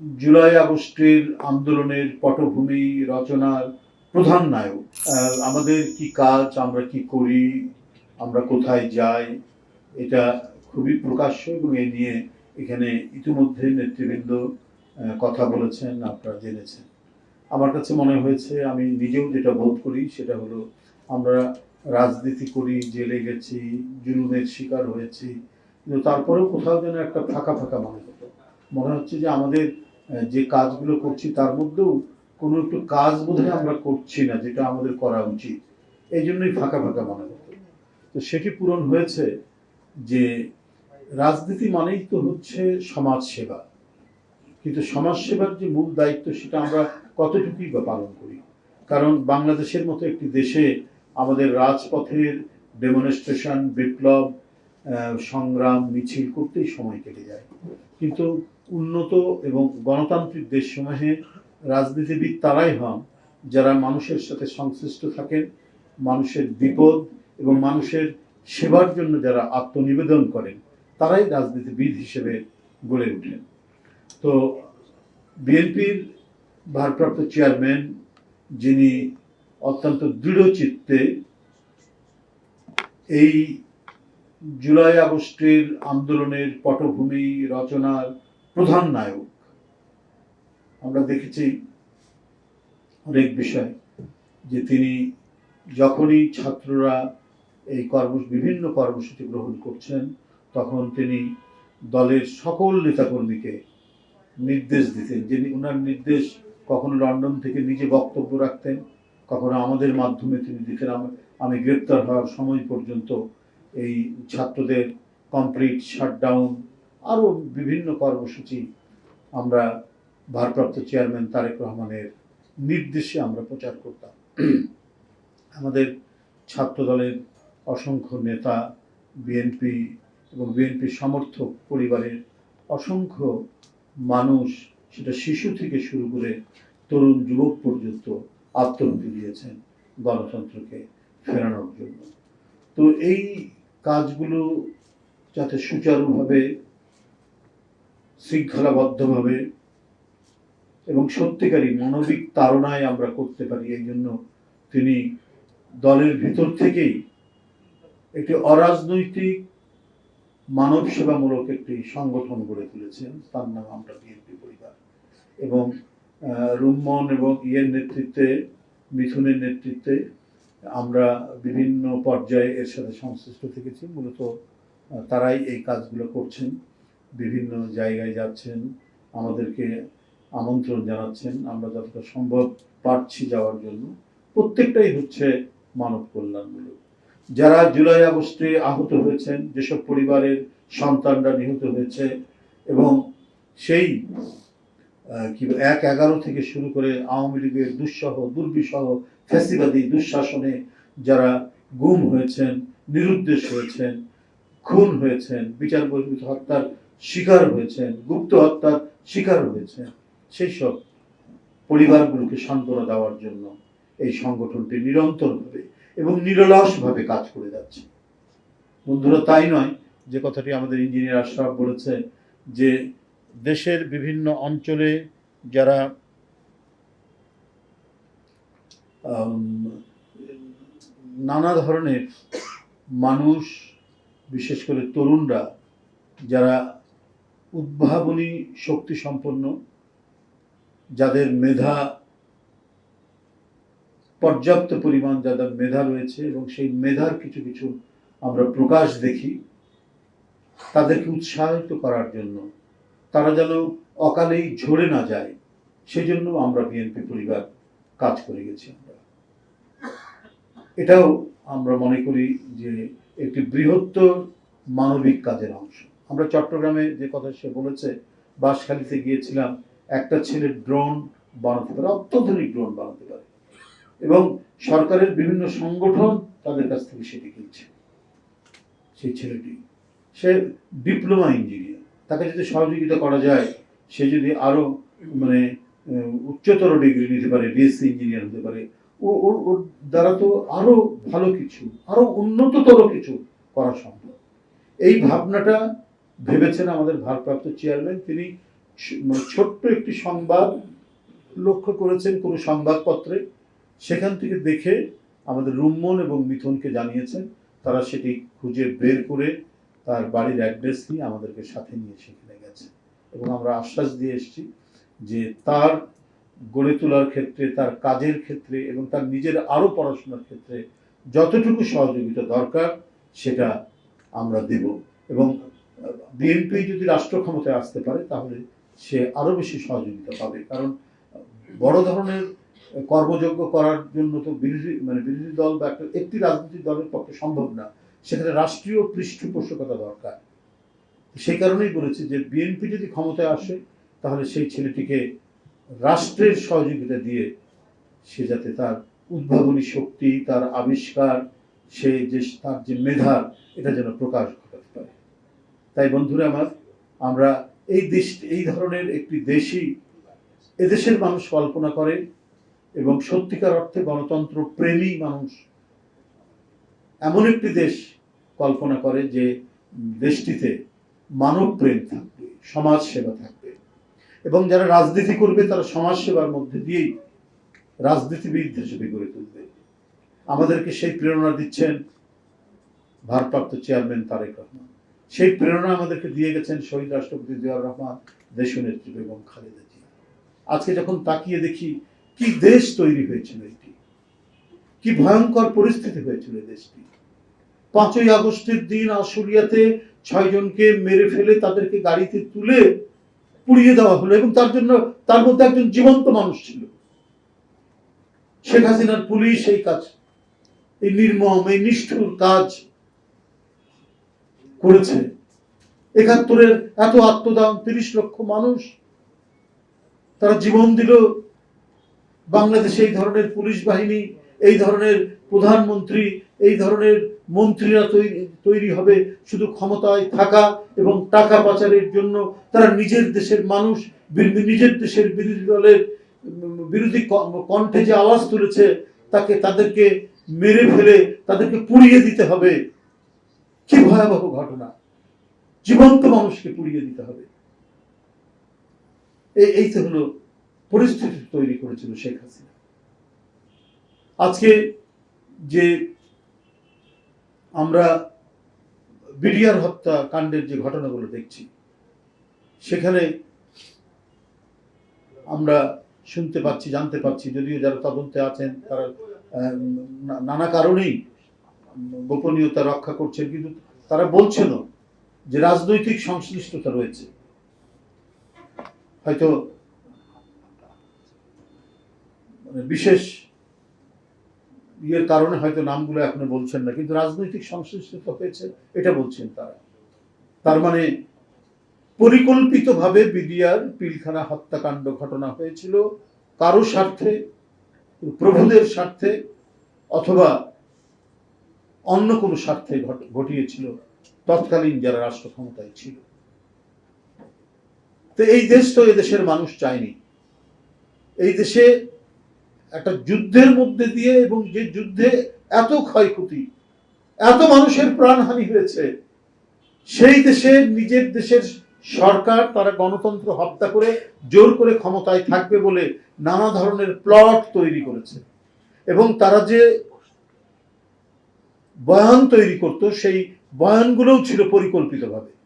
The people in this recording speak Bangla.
জুলাই আগস্টের আন্দোলনের পটভূমি রচনার প্রধান নায়ক। আমাদের কি কাজ, আমরা কি করি, আমরা কোথায় যাই, এটা খুবই প্রকাশ্য এবং এ নিয়ে এখানে ইতিমধ্যে নেতৃবৃন্দ কথা বলেছেন, আপনারা জেনেছেন। আমার কাছে মনে হয়েছে, আমি নিজেও যেটা বোধ করি, সেটা হলো আমরা রাজনীতি করি, জেলে গেছি, জুলুমের শিকার হয়েছি, কিন্তু তারপরেও কোথাও যেন একটা ফাঁকা ফাঁকা মনে হতো। মনে হচ্ছে যে আমাদের যে কাজগুলো করছি তার মধ্যেও কোনো একটু কাজ বোধহয় আমরা করছি না, যেটা আমাদের করা উচিত। এই জন্যই ফাঁকা ফাঁকা মনে হতো। তো সেটি পূরণ হয়েছে যে রাজনীতি মানেই তো হচ্ছে সমাজ সেবা কিন্তু সমাজ সেবার যে মূল দায়িত্ব সেটা আমরা কতটুকুই বা পালন করি? কারণ বাংলাদেশের মতো একটি দেশে আমাদের রাজপথের ডেমনস্ট্রেশন বিপ্লব সংগ্রাম, মিছিল করতেই সময় কেটে যায়। কিন্তু উন্নত এবং গণতান্ত্রিক দেশসমূহে রাজনীতিবিদ তারাই হন, যারা মানুষের সাথে সংশ্লিষ্ট থাকেন, মানুষের বিপদ এবং মানুষের সেবার জন্য যারা আত্মনিবেদন করেন, তারাই রাজনীতিবিদ হিসেবে গড়ে ওঠেন তো বিএনপির ভারপ্রাপ্ত চেয়ারম্যান, যিনি অত্যন্ত দৃঢ় চিত্তে এই জুলাই আগস্টের আন্দোলনের পটভূমি রচনার প্রধান নায়ক। আমরা দেখেছি অনেক বিষয় যে তিনি যখনই ছাত্ররা এই কর্ম বিভিন্ন কর্মসূচি গ্রহণ করছেন, তখন তিনি দলের সকল নেতাকর্মীকে নির্দেশ দিতেন, যিনি ওনার নির্দেশ কখনো লন্ডন থেকে নিজে বক্তব্য রাখতেন, কখনো আমাদের মাধ্যমে তিনি দিতেন আমি গ্রেপ্তার হওয়ার সময় পর্যন্ত এই ছাত্রদের কমপ্লিট শাটডাউন আরও বিভিন্ন কর্মসূচি আমরা ভারপ্রাপ্ত চেয়ারম্যান তারেক রহমানের নির্দেশে আমরা প্রচার করতাম। আমাদের ছাত্র দলের অসংখ্য নেতা, বিএনপি এবং বিএনপি সমর্থক পরিবারের অসংখ্য মানুষ, সেটা শিশু থেকে শুরু করে তরুণ যুবক পর্যন্ত আত্মহুতি দিয়েছেন গণতন্ত্রকে ফেরানোর জন্য। তো এই কাজগুলো যাতে সুচারুভাবে শৃঙ্খলাবদ্ধভাবে এবং সত্যিকারী মানবিক তাড়নায় আমরা করতে পারি, এই জন্য তিনি দলের ভিতর থেকেই একটি অরাজনৈতিক মানব সেবামূলক একটি সংগঠন গড়ে তুলেছেন। তার নাম আমরা বিএনপি পরিবার। এবং রুম্মন এবং ইয়ের নেতৃত্বে, মিথুনের নেতৃত্বে আমরা বিভিন্ন পর্যায়ে এর সাথে সংশ্লিষ্ট থেকেছি। মূলত তারাই এই কাজগুলো করছেন। বিভিন্ন জায়গায় যাচ্ছেন, আমাদেরকে আমন্ত্রণ জানাচ্ছেন, আমরা যতটা সম্ভব পারছি যাওয়ার জন্য। প্রত্যেকটাই হচ্ছে মানব কল্যাণমূলক। যারা জুলাই আগস্টে আহত হয়েছেন, যেসব পরিবারের সন্তানরা নিহত হয়েছে এবং সেই কি, এক এগারো থেকে শুরু করে আওয়ামী লীগের দুঃসহ দুর্বিসহ ফ্যাসিবাদী, দুঃশাসনে যারা গুম হয়েছেন, নিরুদ্দেশ হয়েছেন, খুন হয়েছেন, বিচার বহির্ভূত হত্যার শিকার হয়েছেন, গুপ্ত হত্যার শিকার হয়েছেন। সেই সব পরিবারগুলোকে সান্ত্বনা দেওয়ার জন্য এই সংগঠনটি নিরন্তরভাবে এবং নিরলসভাবে কাজ করে যাচ্ছে। বন্ধুরা, তাই নয় যে কথাটি আমাদের ইঞ্জিনিয়ার আশরাফ বলেছে যে দেশের বিভিন্ন অঞ্চলে যারা নানা ধরনের মানুষ, বিশেষ করে তরুণরা, যারা উদ্ভাবনী শক্তি সম্পন্ন, যাদের মেধা, পর্যাপ্ত পরিমাণ যাদের মেধা রয়েছে এবং সেই মেধার কিছু কিছু আমরা প্রকাশ দেখি, তাদেরকে উৎসাহিত করার জন্য। তারা যেন অকালেই ঝরে না যায়, সেজন্য আমরা বিএনপি পরিবার কাজ করে গেছি আমরা। এটাও আমরা মনে করি যে একটি বৃহত্তর মানবিক কাজের অংশ। আমরা চট্টগ্রামে যে কথা সে বলেছে, বাঁশখালীতে গিয়েছিলাম, একটা ছেলে ড্রোন বানাতে পারে, অত্যাধুনিক ড্রোন বানাতে পারে। এবং সরকারের বিভিন্ন সংগঠন তাদের কাছ থেকে সেটি কিনছে, সেই ছেলেটি। সে ডিপ্লোমা ইঞ্জিনিয়ার তাকে যদি সহযোগিতা করা যায়, সে যদি আরও মানে উচ্চতর ডিগ্রি নিতে পারে বিএসসি ইঞ্জিনিয়ার হতে পারে, ও, ওর ওর দ্বারা তো আরও ভালো কিছু, আরও উন্নততর কিছু করা সম্ভব। এই ভাবনাটা ভেবেছেন আমাদের ভারপ্রাপ্ত চেয়ারম্যান, তিনি মানে ছোট্ট একটি সংবাদ লক্ষ্য করেছেন কোনো সংবাদপত্রে। সেখান থেকে দেখে আমাদের রুম্মন এবং মিথুনকে জানিয়েছেন, তারা সেটি খুঁজে বের করে তার বাড়ির অ্যাড্রেস নিয়ে আমাদেরকে সাথে নিয়ে সেখানে গেছে। এবং আমরা আশ্বাস দিয়ে এসেছি যে তার গড়ে তোলার ক্ষেত্রে, তার কাজের ক্ষেত্রে এবং তার নিজের আরও পড়াশোনার ক্ষেত্রে যতটুকু সহযোগিতা দরকার, সেটা আমরা দেব। এবং বিএনপি যদি রাষ্ট্র ক্ষমতায় আসতে পারে, তাহলে সে আরও বেশি সহযোগিতা পাবে। কারণ বড় ধরনের কর্মযোগ্য করার জন্য তো বিরোধী মানে বিরোধী দল বা একটা, একটি রাজনৈতিক দলের পক্ষে সম্ভব না। সেখানে রাষ্ট্রীয় পৃষ্ঠপোষকতা দরকার। সেই কারণেই বলেছি যে, বিএনপি যদি ক্ষমতায় আসে, তাহলে সেই ছেলেটিকে রাষ্ট্রের সহযোগিতা দিয়ে সে যাতে তার উদ্ভাবনী শক্তি, তার আবিষ্কার, সে যে, তার যে মেধা, এটা যেন প্রকাশ তাই বন্ধুরা আমার, আমরা এই দেশ, এই ধরনের একটি দেশই এদেশের মানুষ কল্পনা করে এবং সত্যিকার অর্থে গণতন্ত্র প্রেমী মানুষ এমন একটি দেশ কল্পনা করে যে দেশটিতে মানব প্রেম থাকবে, সমাজ সেবা থাকবে। এবং যারা রাজনীতি করবে, তারা সমাজ সেবার মধ্যে দিয়েই রাজনীতিবিদ হিসেবে গড়ে তুলবে। আমাদেরকে সেই প্রেরণা দিচ্ছেন ভারপ্রাপ্ত চেয়ারম্যান তারেক রহমান। সেই প্রেরণা আমাদেরকে দিয়ে গেছেন শহীদ রাষ্ট্রপতি জিয়াউর রহমান দেশনেত্রী বেগম খালেদা জিয়া। আজকে যখন তাকিয়ে দেখি কি দেশ তৈরি হয়েছিল এটি, কি ভয়ঙ্কর পরিস্থিতি হয়েছিল দেশটি। পাঁচই আগস্টের দিন আশুলিয়াতে ছয়জনকে মেরে ফেলে তাদেরকে গাড়িতে তুলে পুড়িয়ে দেওয়া হলো এবং তার জন্য, তার মধ্যে একজন জীবন্ত মানুষ ছিল। শেখ হাসিনার পুলিশ এই কাজ, এই নির্মম, এই নিষ্ঠুর কাজ করেছে একাত্তরের এত আত্মদান, তিরিশ লক্ষ মানুষ তারা জীবন দিল। বাংলাদেশে এই ধরনের পুলিশ বাহিনী, এই ধরনের প্রধানমন্ত্রী, এই ধরনের মন্ত্রীরা তৈরি তৈরি হবে শুধু ক্ষমতায় থাকা এবং টাকা পাচারের জন্য তারা নিজের দেশের মানুষ নিজের দেশের বিরোধী দলের বিরোধী কণ্ঠে যে আওয়াজ তুলেছে, তাকে তাদেরকে মেরে ফেলে, তাদেরকে পুড়িয়ে দিতে হবে। কি ভয়াবহ ঘটনা? জীবন্ত মানুষকে পুড়িয়ে দিতে হবে। এই তো হলো পরিস্থিতি তৈরি করেছিল শেখ হাসিনা। আজকে যে আমরা বিডিআর হত্যা কাণ্ডের যে ঘটনাগুলো দেখছি, সেখানে আমরা শুনতে পাচ্ছি, জানতে পাচ্ছি, যদিও যারা তদন্তে আছেন, তারা নানা কারণেই গোপনীয়তা রক্ষা করছেন কিন্তু তারা বলছেনও যে রাজনৈতিক সংশ্লিষ্টতা রয়েছে। হয়তো মানে বিশেষ ইয়ের কারণে হয়তো নামগুলো এখনও বলছেন না, কিন্তু রাজনৈতিক সংশ্লিষ্টতা হয়েছে, এটা বলছেন তারা। তার মানে পরিকল্পিতভাবে বিডিআর পিলখানা হত্যাকাণ্ড ঘটনা হয়েছিল, কারও স্বার্থে, প্রভুদের স্বার্থে, অথবা অন্য কোনো স্বার্থে ঘট- ঘটিয়েছিল। তৎকালীন যারা রাষ্ট্র ক্ষমতায় ছিল। তো এই দেশ তো এদেশের মানুষ চায়নি। এই দেশে একটা যুদ্ধের মধ্যে দিয়ে এবং যে যুদ্ধে এত ক্ষয়ক্ষতি, এত মানুষের প্রাণহানি হয়েছে, সেই দেশে নিজের দেশের সরকার, তারা গণতন্ত্র হত্যা করে জোর করে ক্ষমতায় থাকবে বলে নানা ধরনের প্লট তৈরি করেছে। এবং তারা যে বয়ান তৈরি করত সেই বয়ানগুলোও ছিল পরিকল্পিতভাবে।